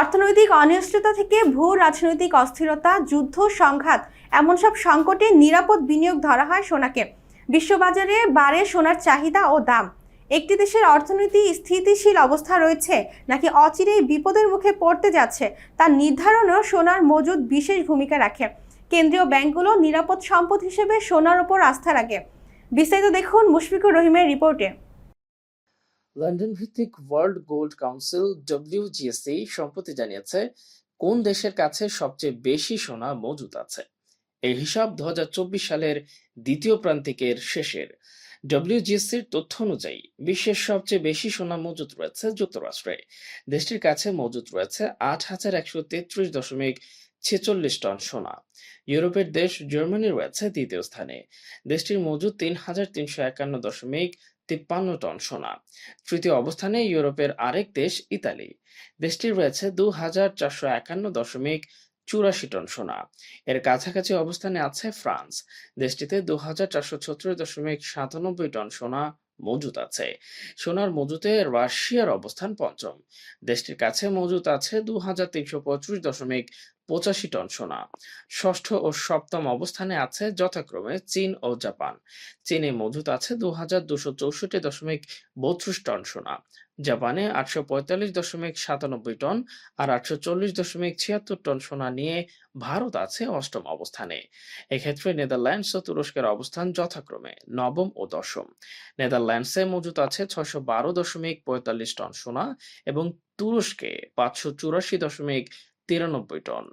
অর্থনৈতিক অনিশ্চয়তা থেকে ভূ রাজনৈতিক অস্থিরতা, যুদ্ধ, সংঘাত, এমন সব সংকটে নিরাপদ বিনিয়োগ ধরা হয় সোনাকে। বিশ্ববাজারে বাড়ে সোনার চাহিদা ও দাম। একটি দেশের অর্থনীতি স্থিতিশীল অবস্থা রয়েছে, নাকি অচিরেই বিপদের মুখে পড়তে যাচ্ছে, তা নির্ধারণেও সোনার মজুদ বিশেষ ভূমিকা রাখে। কেন্দ্রীয় ব্যাংকগুলো নিরাপদ সম্পদ হিসেবে সোনার ওপর আস্থা রাখে। বিস্তারিত দেখুন মুশফিকুর রহিমের রিপোর্টে। লন্ডন ভিত্তিক ওয়ার্ল্ড গোল্ড কাউন্সিল, ডব্লিউজিএসসি সম্প্রতি জানিয়েছে, কোন দেশের কাছে সবচেয়ে বেশি সোনা মজুদ আছে? এই হিসাব দু সালের দ্বিতীয় প্রান্তিকের শেষের। ডব্লিউজিএসসির তথ্য অনুযায়ী, বিশ্বের সবচেয়ে বেশি সোনা মজুদ রয়েছে যুক্তরাষ্ট্রে। দেশটির কাছে মজুদ রয়েছে আট হাজার একশো তেত্রিশ দশমিক ছেচল্লিশ টন সোনা। ইউরোপের দেশ জার্মানি রয়েছে দ্বিতীয় স্থানে। দেশটির মজুদ তিন হাজার তিনশো একান্ন দশমিক তিপ্পান্ন টন সোনা। তৃতীয় অবস্থানে ইউরোপের আরেক দেশ, ইতালি। দেশটির রয়েছে দু হাজার চারশো একান্ন দশমিক চুরাশি টন সোনা। এর কাছাকাছি অবস্থানে আছে ফ্রান্স। দেশটিতে দু হাজার চারশো ছত্রিশ দশমিক সাতানব্বই টন সোনা মজুত আছে। সোনার মজুতে রাশিয়ার অবস্থান পঞ্চম। দেশটির কাছে মজুত আছে দু হাজার তিনশো পঁয়ত্রিশ দশমিক পঁচাশি টন সোনা। ষষ্ঠ ও সপ্তম অবস্থানে আছে যথাক্রমে চীন ও জাপান। চীনে মজুত আছে দু হাজার দুশো চৌষট্টি দশমিক বত্রিশ টন সোনা। জাপানে আটশো পঁয়তাল্লিশ দশমিক সাতানব্বই টন আর আটশো চল্লিশ দশমিক ছিয়াত্তর টন সোনা নিয়ে ভারত আছে অষ্টম অবস্থানে। এক্ষেত্রে নেদারল্যান্ডস ও তুরস্কের অবস্থান যথাক্রমে নবম ও দশম। নেদারল্যান্ডসে মজুত আছে ছশো বারো দশমিক পঁয়তাল্লিশ টন সোনা এবং তুরস্কে পাঁচশো চুরাশি দশমিক তিরানব্বই টন।